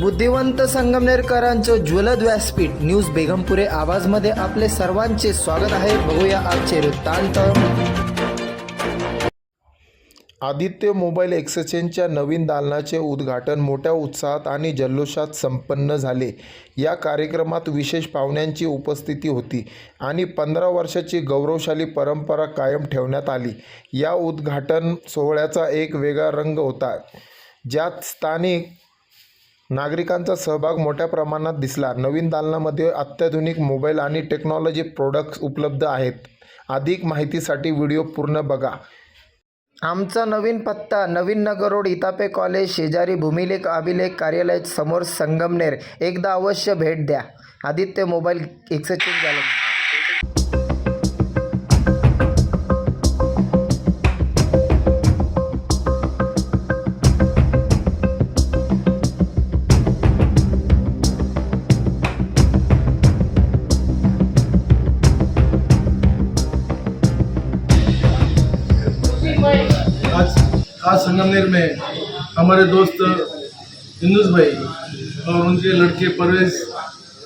बुद्धिवंत संगमनेरकरांचं ज्वलद व्यासपीठ न्यूज बेगमपुरे आवाजमध्ये आपले सर्वांचे स्वागत आहे. बघूया आजचे वृत्तांत. आदित्य मोबाईल एक्सचेंजच्या नवीन दालनाचे उद्घाटन मोठ्या उत्साहात आणि जल्लोषात संपन्न झाले. या कार्यक्रमात विशेष पाहुण्यांची उपस्थिती होती आणि पंधरा वर्षाची गौरवशाली परंपरा कायम ठेवण्यात आली. या उद्घाटन सोहळ्याचा एक वेगळा रंग होता ज्यात स्थानिक नागरिकांचा सहभाग मोठ्या प्रमाणात दिसला. नवीन दालनामध्ये अत्याधुनिक मोबाईल आणि टेक्नॉलॉजी प्रोडक्ट्स उपलब्ध आहेत. अधिक माहितीसाठी व्हिडिओ पूर्ण बघा. आमचा नवीन पत्ता नवीन नगर रोड इतापे कॉलेज शेजारी भूमिलेख अभिलेख कार्यालय समोर संगमनेर. एकदा अवश्य भेट द्या. आदित्य मोबाईल एक्सचेंज झाला आज संगमनेर में हमारे दोस्त हिंदुज भाई और उनके लड़के परवेज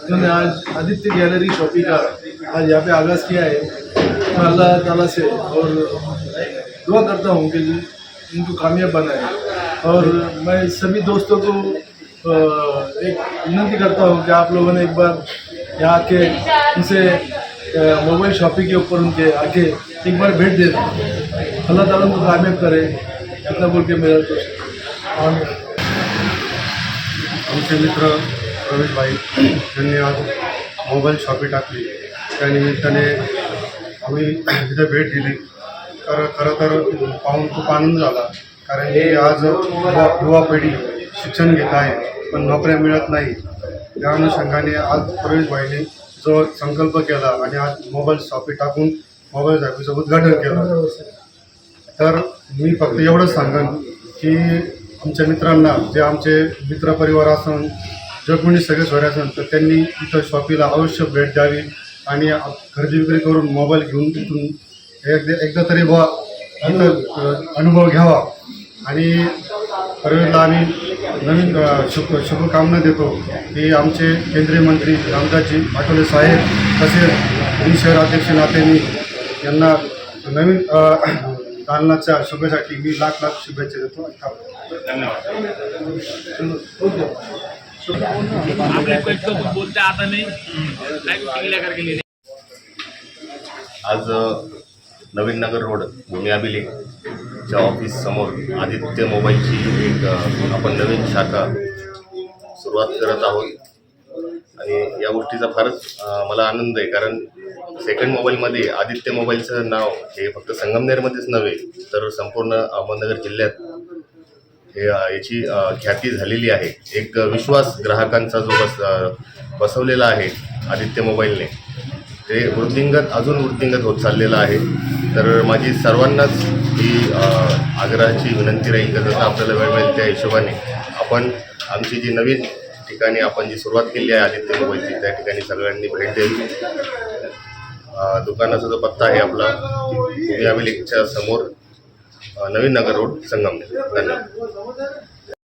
उन्होंने आज आदित्य गैलरी शॉपिंग का आज यहाँ पे आगाज़ किया है। मैं अल्लाह ताला से और दुआ करता हूँ कि इनको कामयाब बनाए। और मैं सभी दोस्तों को एक विनती करता हूँ कि आप लोगों ने एक बार यहाँ आके उनसे मोबाइल शॉपिंग के ऊपर उनके आके एक बार भेंट दे दें। अल्लाह ताला उनको कामयाब करे। इतना बोल आमचे मित्र रमेशभाई यांनी आज मोबाईल शॉपी टाकली त्यानिमित्ताने आम्ही तिथे भेट दिली। तर खरं तर पाहून खूप आनंद झाला कारण हे आज युवा युवा पिढी शिक्षण घेत आहे पण नोकऱ्या मिळत नाही। त्या अनुषंगाने आज प्रवेशभाईने जो संकल्प केला आणि आज मोबाईल शॉपी टाकून मोबाईल शॉपीचं उद्घाटन केलं। तर मी फक्त एवढंच सांगेन की आमच्या मित्रांना जे आमचे मित्रपरिवार असन जे सगळे सोयरे असन तर त्यांनी इथं शॉपीला अवश्य भेट द्यावी आणि खरेदी विक्री करून मोबाईल घेऊन तिथून एकदा एकदा तरी बुवा अनुभव घ्यावा. आणि परवेला आम्ही नवीन शुभ शुभकामना देतो की आमचे केंद्रीय मंत्री रामदासजी आठवले साहेब तसेच शहर अध्यक्ष नातेनी यांना नवीन दालनाच्या शुभेसाठी मी लाख लाख शुभेच्छा देतो धन्यवाद. आज नवीन नगर रोड भूमी अभिलेखच्या ऑफिस समोर आदित्य मोबाईलची एक आपण नवीन शाखा सुरुवात करत आहोत. आणि या गोष्टीचा फारच मला आनंद आहे. कारण सेकंड मोबाईलमध्ये आदित्य मोबाईलचं नाव हे फक्त संगमनेरमध्येच नव्हे तर संपूर्ण अहमदनगर जिल्ह्यात हे याची ख्याती झालेली आहे. एक विश्वास ग्राहकांचा जो बस बसवलेला आहे आदित्य मोबाईलने ते वृद्धिंगत अजून वृद्धिंगत होत चाललेलं आहे. तर माझी सर्वांनाच ही आग्रहाची विनंती राहील का जसं आपल्याला वेळ मिळेल त्या हिशोबाने आपण आमची जी नवीन ठिकाणी आपण जी सुरुवात केली आहे आदित्य मोबाईलची त्या ठिकाणी सगळ्यांनी भेट द्यावी दुकानाचा जो पत्ता आहे आपला भूमी समोर नवीन नगर रोड संगमनेर. धन्यवाद.